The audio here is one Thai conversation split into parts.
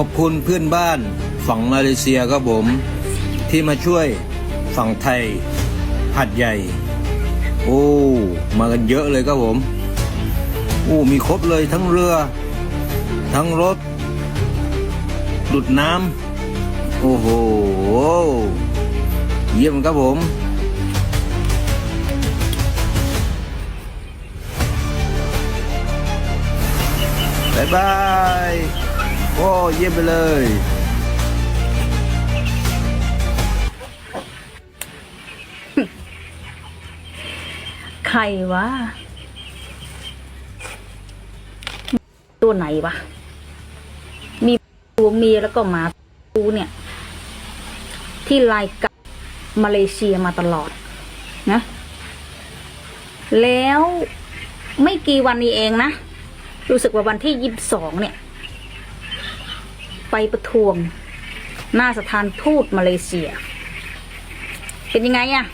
อบคุณเพื่อนบ้านฝั่งมาเลเซียครับผม ที่มาช่วยฝั่งไทยหัดใหญ่ โอ้ มากันเยอะเลยครับผมโอ้มีครบเลยทั้งเรือ ทั้งรถดุดน้ำโอ้โหเยี่ยมครับผมบายบาย โอ้เยี่ยมไปเลยใครวะ ตัวไหนวะ มีตัวเมียแล้วก็หมาตูเนี่ย ที่ไล่กับมาเลเซียมาตลอดนะ แล้วไม่กี่วันนี้เองนะ รู้สึกว่าวันที่ยี่สิบสองเนี่ย ไปประท้วง หน้าสถานทูตมาเลเซีย เป็นยังไงอะ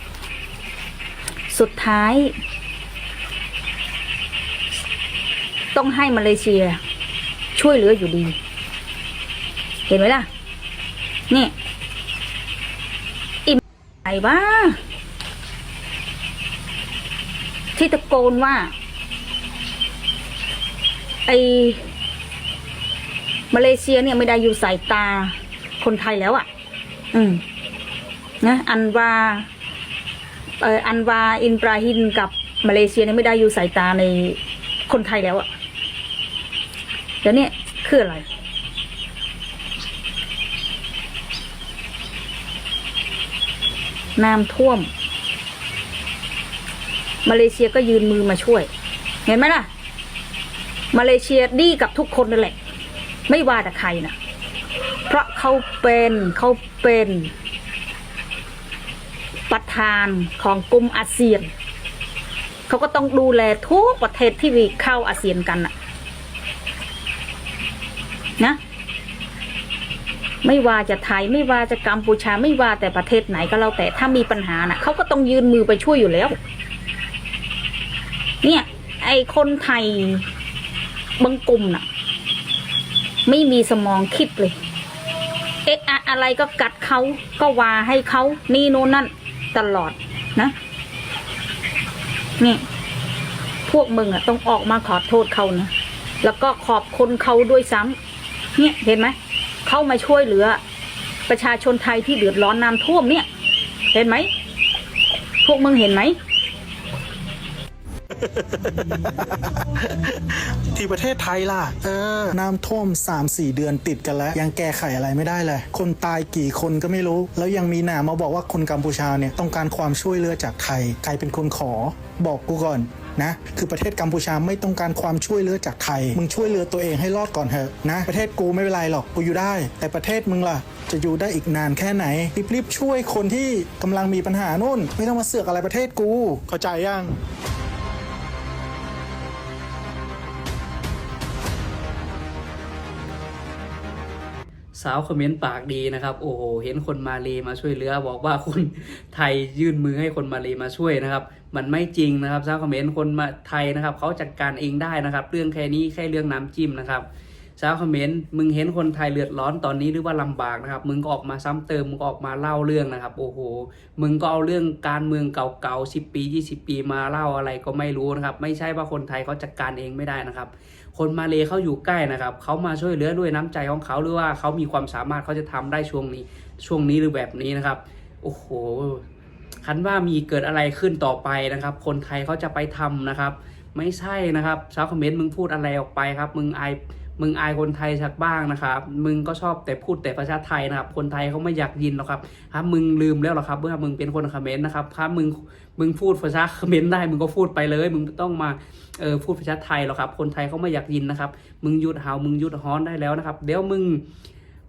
สุดท้าย ต้องให้มาเลเซีย ช่วยเหลืออยู่ดี เห็นไหมล่ะ นี่อิ่มไหนบ้าที่ตะโกนว่า ไอ มาเลเซียเนี่ยไม่ได้อยู่สายตาคนไทยแล้วอะ่ะ อืม นะอันว่าเอ่ออันวาอินบราฮินกับมาเลเซียเนี่ยไม่ได้อยู่สายตาในคนไทยแล้วอะแล้วเนี่ยคืออะไรน้ำท่วม มาเลเซียก็ยืนมือมาช่วย เห็นไหมล่ะ มาเลเซียดีกับทุกคนนั่นแหละ ไม่ว่าแต่ใครนะเพราะเขาเป็นเขาเป็นประธานของกลุ่มอาเซียน เขาก็ต้องดูแลทุกประเทศที่เข้าอาเซียนกันนะนะ ไม่ว่าจะไทยไม่ว่าจะกัมพูชาไม่ว่าแต่ประเทศไหนก็แล้วแต่ถ้ามีปัญหาน่ะเขาก็ต้องยืนมือไปช่วยอยู่แล้ว เนี่ย ไอคนไทยบางกลุ่มน่ะ ไม่มีสมองคิดเลย เอ๊ะอะไรก็กัดเขาก็ว่าให้เขานี่โน่นนั่นตลอดนะนี่พวกมึงอะต้องออกมาขอโทษเขานะแล้วก็ขอบคุณเขาด้วยซ้ำเนี่ยเห็นไหมเข้ามาช่วยเหลือ ประชาชนไทยที่เดือดร้อนน้ำท่วมเนี่ย เห็นไหมพวกมึงเห็นไหม ที่ประเทศไทยล่ะ เออ น้ำท่วม 3-4 เดือนติดกันแล้ว ยังแก้ไขอะไรไม่ได้เลย คนตายกี่คนก็ไม่รู้ แล้วยังมีหนามาบอกว่าคนกัมพูชาเนี่ยต้องการความช่วยเหลือจากไทยใครเป็นคนขอ บอกกูก่อนนะคือประเทศกัมพูชาไม่ต้องการความช่วยเหลือจากไทย มึงช่วยเหลือตัวเองให้รอดก่อนเถอะนะ ประเทศกูไม่เป็นไรหรอกกูอยู่ได้ แต่ประเทศมึงล่ะ จะอยู่ได้อีกนานแค่ไหนรีบๆช่วยคนที่กำลังมีปัญหานู่น ไม่ต้องมาเสือกอะไรประเทศกู เข้าใจยังาวคอมเมนต์ปากดีนะครับ โอ้โห เห็นคนมาเลมาช่วยเหลือ บอกว่าคนไทยยื่นมือให้คนมาเลมาช่วยนะครับ มันไม่จริงนะครับสาวคอมเมนต์คนมาไทยนะครับเขาจัดการเองได้นะครับ เรื่องแค่นี้แค่เรื่องน้ำจิ้มนะครับสาวคอมเมนต์มึงเห็นคนไทยเลือดร้อนตอนนี้หรือว่าลำบากนะครับ มึงก็ออกมาซ้ำเติมมึงก็ออกมาเล่าเรื่องนะครับ โอ้โห มึงก็เอาเรื่องการเมืองเก่าๆ10 ปี 20 ปีมาเล่าอะไรก็ไม่รู้นะครับ ไม่ใช่ว่าคนไทยเขาจัดการเองไม่ได้นะครับ คนมาเลเขาอยู่ใกล้นะครับเขามาช่วยเหลือด้วยน้ำใจของเขาหรือว่าเขามีความสามารถเขาจะทำได้ช่วงนี้ ช่วงนี้หรือแบบนี้นะครับโอ้โหคันว่ามีเกิดอะไรขึ้นต่อไปนะครับ คนไทยเขาจะไปทำนะครับ ไม่ใช่นะครับชาวคอมเมนต์มึงพูดอะไรออกไปครับ มึงไอ มึงอายคนไทยสักบ้างนะครับ มึงก็ชอบแต่พูดแต่ภาษาไทยนะครับ คนไทยเขาไม่อยากยินหรอกครับครับ มึงลืมแล้วหรอครับเมื่อมึงเป็นคนเขมรนะครับครับมึงมึงพูดภาษาเขมรได้ มึงก็พูดไปเลย มึงไม่ต้องมาเออพูดภาษาไทยหรอกครับ คนไทยเขาไม่อยากยินนะครับ มึงหยุดเห่ามึงหยุดฮ้อนได้แล้วนะครับ เดี๋ยวมึง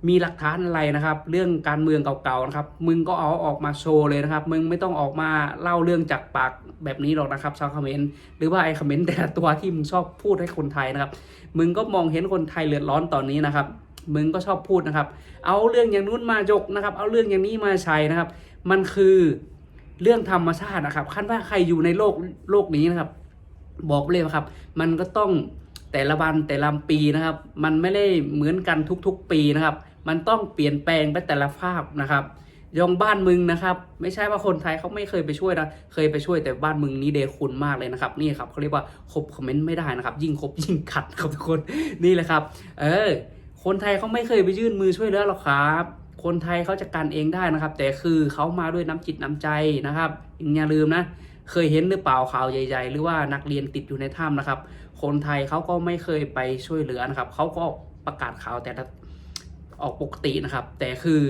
มีหลักฐานอะไรนะครับ เรื่องการเมืองเก่าๆนะครับ มึงก็เอาออกมาโชว์เลยนะครับ มึงไม่ต้องออกมาเล่าเรื่องจากปากแบบนี้หรอกนะครับชาวเขมรหรือว่าไอ้เขมรแต่ละตัวที่มึงชอบพูดให้คนไทยนะครับ มึงก็มองเห็นคนไทยเลือดร้อนตอนนี้นะครับมึงก็ชอบพูดนะครับ เอาเรื่องอย่างนู้นมายกนะครับ เอาเรื่องอย่างนี้มาใช้นะครับ มันคือเรื่องธรรมชาตินะครับคันว่าใครอยู่ในโลกโลกนี้นะครับ บอกเลยครับ มันก็ต้อง แต่ละวันแต่ละปีนะครับ มันไม่ได้เหมือนกันทุกๆปีนะครับ มันต้องเปลี่ยนแปลงไปแต่ละภาพนะครับยองบ้านมึงนะครับ ไม่ใช่ว่าคนไทยเขาไม่เคยไปช่วยนะเคยไปช่วยแต่บ้านมึงนี่เดคุณมากเลยนะครับ นี่ครับเขาเรียกว่าคบคอมเมนต์ไม่ได้นะครับ ยิ่งคบยิ่งขัดครับทุกคนนี่แหละครับ เออ คนไทยเขาไม่เคยไปยื่นมือช่วยเหลือหรอกครับ คนไทยเขาจัดการเองได้นะครับ แต่คือเขามาด้วยน้ำจิตน้ำใจนะครับอย่าลืมนะ เคยเห็นหรือเปล่าข่าวใหญ่ ๆ หรือว่านักเรียนติดอยู่ในถ้ำนะครับ คนไทยเขาก็ไม่เคยไปช่วยเหลือนะครับเขาก็ประกาศข่าวแต่ออกปกตินะครับ แต่คือ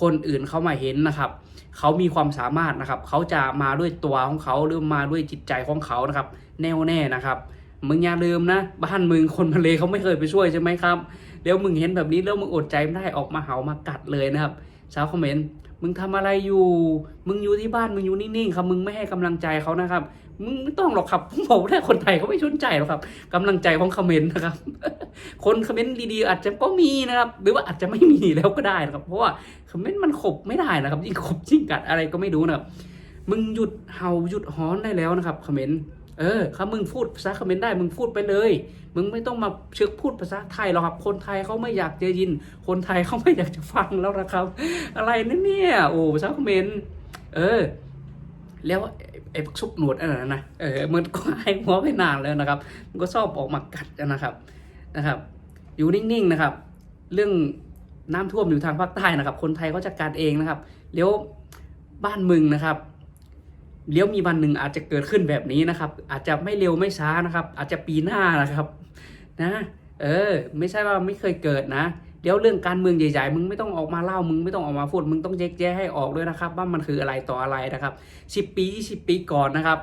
คนอื่นเขามาเห็นนะครับเขามีความสามารถนะครับเขาจะมาด้วยตัวของเขาหรือมาด้วยจิตใจของเขานะครับ แน่วแน่นะครับมึงอย่าลืมนะบ้านมึงคนมาเลเขาไม่เคยไปช่วยใช่ไหมครับเดี๋ยวมึงเห็นแบบนี้แล้วมึงอดใจไม่ได้ออกมาเห่ามากัดเลยนะครับชาวคอมเมนต์ มึงทำอะไรอยู่ มึงอยู่ที่บ้านมึงอยู่นิ่งๆครับมึงไม่ให้กำลังใจเขานะครับ มึงไม่ต้องหรอกครับผมบอกได้คนไทยเขาไม่สนใจหรอกครับกำลังใจของคอมเมนต์นะครับ คนคอมเมนต์ดีๆอาจจะก็มีนะครับ หรือว่าอาจจะไม่มีแล้วก็ได้นะครับ เพราะว่าคอมเมนต์มันขบไม่ได้นะครับยิ่งขบยิ่งกัดอะไรก็ไม่รู้นะครับ มึงหยุดเห่าหยุดหอนได้แล้วนะครับคอมเมนต์ เออถ้ามึงพูดภาษาคอมเมนต์ได้มึงพูดไปเลย มึงไม่ต้องมาเชือกพูดภาษาไทยหรอกครับ คนไทยเขาไม่อยากจะยิน คนไทยเขาไม่อยากจะฟังแล้วนะครับ อะไรนั่นเนี่ย โอ้ภาษาคอมเมนต์เออ แล้วไอ้ซุปหนวดอันนั้นะเออมันก็ให้หัวไปนานแล้วนะครับ มันก็ชอบออกมากัดนะครับนะครับ อยู่นิ่งๆนะครับ เรื่องน้ำท่วมอยู่ทางภาคใต้นะครับ คนไทยเขาจัดการเองนะครับแล้วบ้านมึงนะครับ เลี้ยวมีวันหนึ่งอาจจะเกิดขึ้นแบบนี้นะครับ อาจจะไม่เร็วไม่ช้านะครับ อาจจะปีหน้านะครับ นะ เออ ไม่ใช่ว่าไม่เคยเกิดนะเดี๋ยวเรื่องการเมืองใหญ่ๆ มึงไม่ต้องออกมาเล่า มึงไม่ต้องออกมาพูด มึงต้องแยกแยะให้ออกด้วยนะครับ ว่ามันคืออะไรต่ออะไรนะครับสิบปียี่สิบปีก่อนนะครับ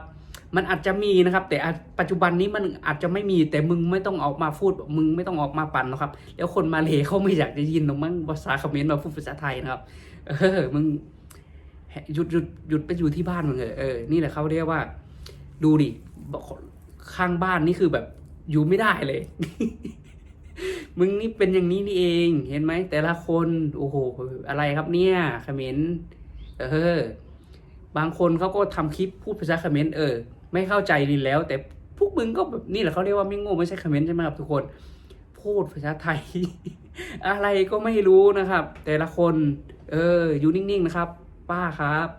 มันอาจจะมีนะครับ แต่ปัจจุบันนี้มันอาจจะไม่มี แต่มึงไม่ต้องออกมาพูด มึงไม่ต้องออกมาปั่นหรอกครับ แล้วคนมาเลเขาไม่อยากจะยินหรอกมั้งภาษาเขมรมาพูดภาษาไทยนะครับ เออ มึง หยุดหยุดหยุดไปอยู่ที่บ้านมึงเถอะเออนี่แหละเขาเรียกว่า ดูดิข้างบ้านนี่คือแบบอยู่ไม่ได้เลย มึงนี่เป็นอย่างนี้นี่เองเห็นไหม แต่ละคนโอ้โหอะไรครับเนี่ยเขมรเออ บางคนเขาก็ทำคลิปพูดภาษาเขมรเออ ไม่เข้าใจดีแล้ว แต่พวกมึงก็แบบนี่แหละเขาเรียกว่าไม่โง่ไม่ใช่เขมรใช่ไหมครับทุกคน พูดภาษาไทย อะไรก็ไม่รู้นะครับ แต่ละคน เออ อยู่นิ่งๆนะครับ ป้าครับ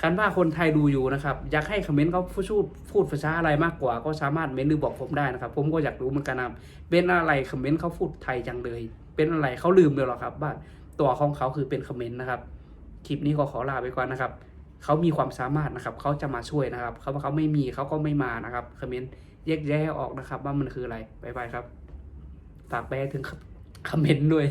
คันว่าคนไทยดูอยู่นะครับ อยากให้คอมเมนต์เขาพูดพูดภาษาอะไรมากกว่า ก็สามารถเมนหรือบอกผมได้นะครับ ผมก็อยากรู้เหมือนกันนะเป็นอะไรคอมเมนต์เขาพูดไทยจังเลย เป็นอะไรเขาลืมเลยหรอครับว่าตัวของเขาคือเป็นคอมเมนต์นะครับคลิปนี้ก็ขอลาไปก่อนนะครับเขามีความสามารถนะครับเขาจะมาช่วยนะครับเขาว่าเขาไม่มีเขาก็ไม่มานะครับคอมเมนต์แยกแยะออกนะครับ ว่ามันคืออะไรบายบายครับ ฝากไปให้ถึงคอมเมนต์ด้วย